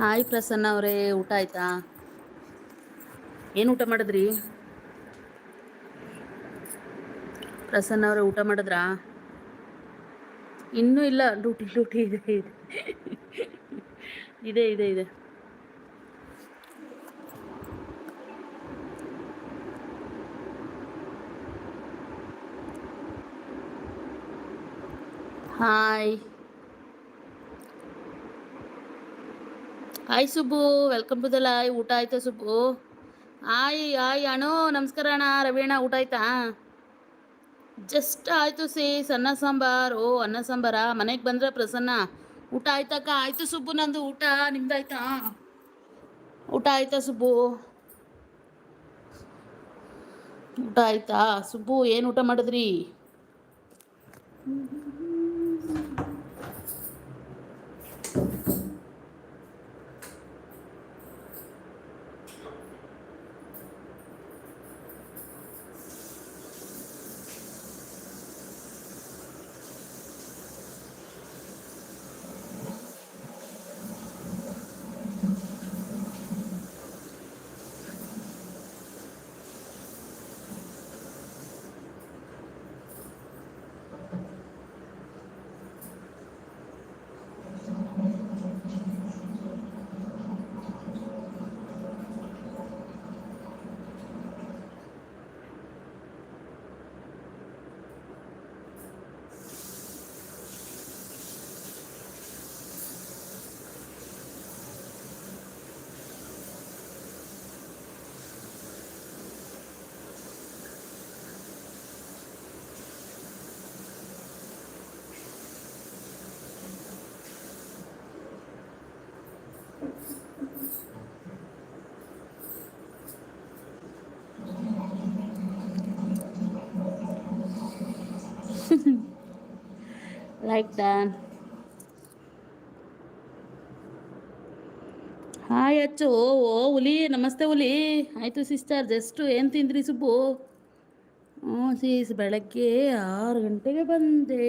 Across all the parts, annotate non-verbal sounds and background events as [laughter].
Hi Prasanna ಅವರೇ, ಊಟ ಆಯ್ತಾ? ಏನು ಊಟ ಮಾಡಿದ್ರಿ? ಪ್ರಸನ್ನ ಅವರೇ, ಊಟ ಮಾಡಿದ್ರಾ? ಇನ್ನೂ ಇಲ್ಲ, ಡ್ಯೂಟಿ ಡ್ಯೂಟಿ ಇದೆ ಇದೆ. ಇದೆ ಇದೆ ಇದೆ. Hi. Hi Subbu welcome to the ಊಟ ಆಯ್ತಾ ಸುಬ್ಬು ಆಯ್ ಆಯ್ ಅಣೋ ನಮಸ್ಕಾರ ಅಣ್ಣ. ರವಿ ಅಣ್ಣ, ಊಟ ಆಯ್ತಾ? ಜಸ್ಟ್ ಆಯ್ತು ಸೀಸ್ ಅನ್ನ ಸಾಂಬಾರ್. ಓ, ಅನ್ನ ಸಾಂಬಾರಾ? ಮನೆಗೆ ಬಂದ್ರೆ ಪ್ರಸನ್ನ. ಊಟ ಆಯ್ತಕ್ಕ ಆಯ್ತು ಸುಬ್ಬು ನಂದು ಊಟ. ನಿಮ್ದಾಯ್ತಾ? ಊಟ ಆಯ್ತಾ ಸುಬ್ಬು ಊಟ ಆಯ್ತಾ? ಸುಬ್ಬು ಏನು ಊಟ ಮಾಡಿದ್ರಿ? [laughs] Like that. ಹಾಯ್ ಅಚ್ಚು ಓ ಓ, ಹುಲಿ. ನಮಸ್ತೆ, ಹುಲಿ. ಆಯಿತು ಸಿಸ್ಟರ್ ಜಸ್ಟು ಏನು ತಿಂದ್ರಿ, ಸುಬ್ಬು? ಹ್ಞೂ ಸೀಸ್ ಬೆಳಗ್ಗೆ ಆರು ಗಂಟೆಗೆ ಬಂದೆ.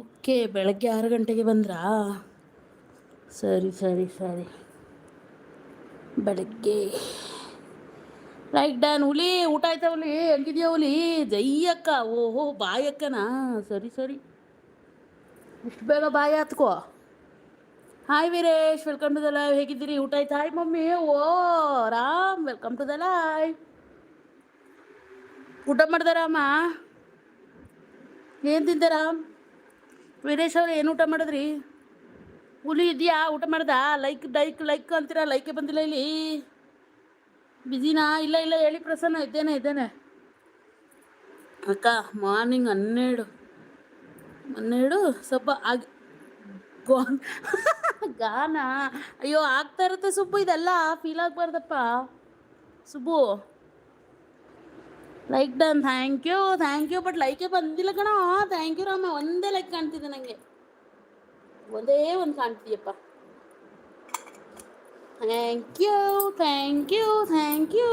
ಓಕೆ, ಬೆಳಗ್ಗೆ ಆರು ಗಂಟೆಗೆ ಬಂದ್ರಾ? ಸರಿ ಸರಿ ಸರಿ. ಬೆಳಗ್ಗೆ ಲೈಕ್ ಡನ್ ಹುಲಿ, ಊಟ ಆಯ್ತಾ ಹುಲಿ? ಹೆಂಗಿದ್ಯಾ ಹುಲಿ? ಜೈಯಕ್ಕ. ಓಹೋ, ಬಾಯಕ್ಕನಾ? ಸರಿ ಸರಿ. ಇಷ್ಟು ಬೇಗ ಬಾಯಿ ಹತ್ಕೋ. Hi Veeresh. Welcome to the live ಹೇಗಿದ್ದೀರಿ? ಊಟ ಆಯ್ತು? Hi mummy. Oh Ram welcome to the live ಊಟ ಮಾಡ್ದೆ ರಾಮ? ಏನು ತಿಂದೆ ರಾಮ್? ವೀರೇಶ್ ಅವ್ರು, ಏನು ಊಟ ಮಾಡಿದ್ರಿ? ಹುಲಿ ಇದೆಯಾ? ಊಟ ಮಾಡ್ದ? ಲೈಕ್ ಲೈಕ್ ಲೈಕ್ ಅಂತೀರಾ? ಲೈಕೇ ಬಂದಿಲ್ಲ ಇಲ್ಲಿ? ಬಿಜಿನಾ? ಇಲ್ಲ ಇಲ್ಲ, ಹೇಳಿ ಪ್ರಸನ್ನ, ಇದ್ದೇನೆ ಇದ್ದೇನೆ. ಅಕ್ಕ ಮಾರ್ನಿಂಗ್ ಹನ್ನೆರಡು. ಹನ್ನೆರಡು ಸ್ವಲ್ಪ ಆಗಿ ಗಾನ್? ಅಯ್ಯೋ, ಆಗ್ತಾ ಇರುತ್ತೆ ಸುಬ್ಬು, ಇದೆಲ್ಲ feel ಆಗ್ಬಾರ್ದಪ್ಪ. Subbu. Like done thank you thank you but ಲೈಕೇ ಬಂದಿಲ್ಲ ಕಣ. Thank you Rama. ಒಂದೇ ಲೈಕ್ ಕಾಣ್ತಿದೆ ನನಗೆ ಒಂದೇ ಒಂದು ಕಾಣ್ತಿದೆಯಪ್ಪ. Thank you, thank you, thank you.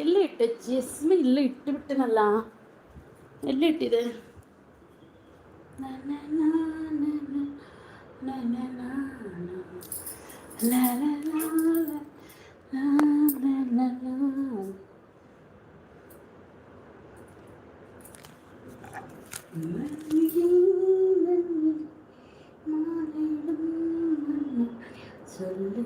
ಎಲ್ಲಿಟ್ಟು ಜಸ್ಮಿ ಇಲ್ಲಿ ಇಟ್ಟುಬಿಟ್ಟನಲ್ಲ ಎಲ್ಲಿಟ್ಟಿದೆ Mm-hmm. சொல்லு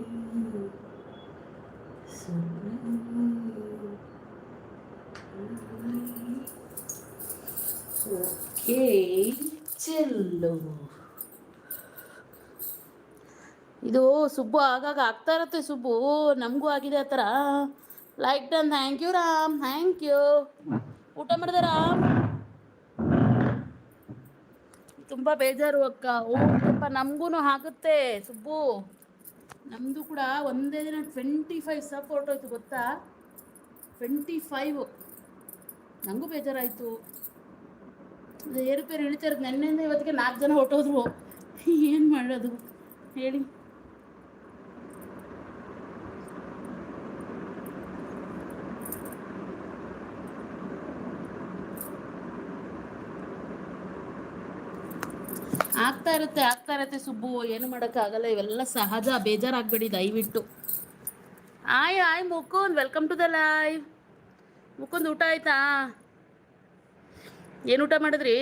ಓಕೆ ಚೆಲ್ಲು ಇದು ಸುಬ್ಬು ಆಗಾಗ ಆಗ್ತಾ ಇರುತ್ತೆ ಸುಬ್ಬು ನಮಗೂ ಆಗಿದೆ ಆ ಥರ like done thank you Ram thank you ಊಟ ಮಾಡಿದೆ ರಾಮ್ ತುಂಬ ಬೇಜಾರು ಅಕ್ಕ ಓ ಸ್ವಲ್ಪ ನಮಗೂ ಆಗುತ್ತೆ ಸುಬ್ಬು ನಮ್ಮದು ಕೂಡ ಒಂದೇ ದಿನ ಟ್ವೆಂಟಿ ಫೈವ್ ಸಪೋರ್ಟ್ ಹೋಯ್ತು ಗೊತ್ತಾ? ಟ್ವೆಂಟಿ ಫೈವ್ ನನಗೂ ಬೇಜಾರಾಯಿತು ಏರುಪೇರು ಇಳಿತಾ ಇರೋದು. ನೆನ್ನೆಯಿಂದ ಇವತ್ತಿಗೆ ನಾಲ್ಕು ಜನ ಹೊಟ್ಟೋದ್ರು ಏನು ಮಾಡೋದು? ಹೇಳಿ. ಆಗ್ತಾ ಇರುತ್ತೆ ಆಗ್ತಾ ಇರುತ್ತೆ ಸುಬ್ಬು. ಏನು ಮಾಡೋಕ್ಕಾಗಲ್ಲ ಇವೆಲ್ಲ ಸಹಜ, ಬೇಜಾರಾಗಬೇಡಿ, ದಯವಿಟ್ಟು. Hi hi, Mukund welcome to the live Mukund, ಊಟ ಆಯ್ತಾ? ಏನು ಊಟ ಮಾಡಿದ್ರಿ?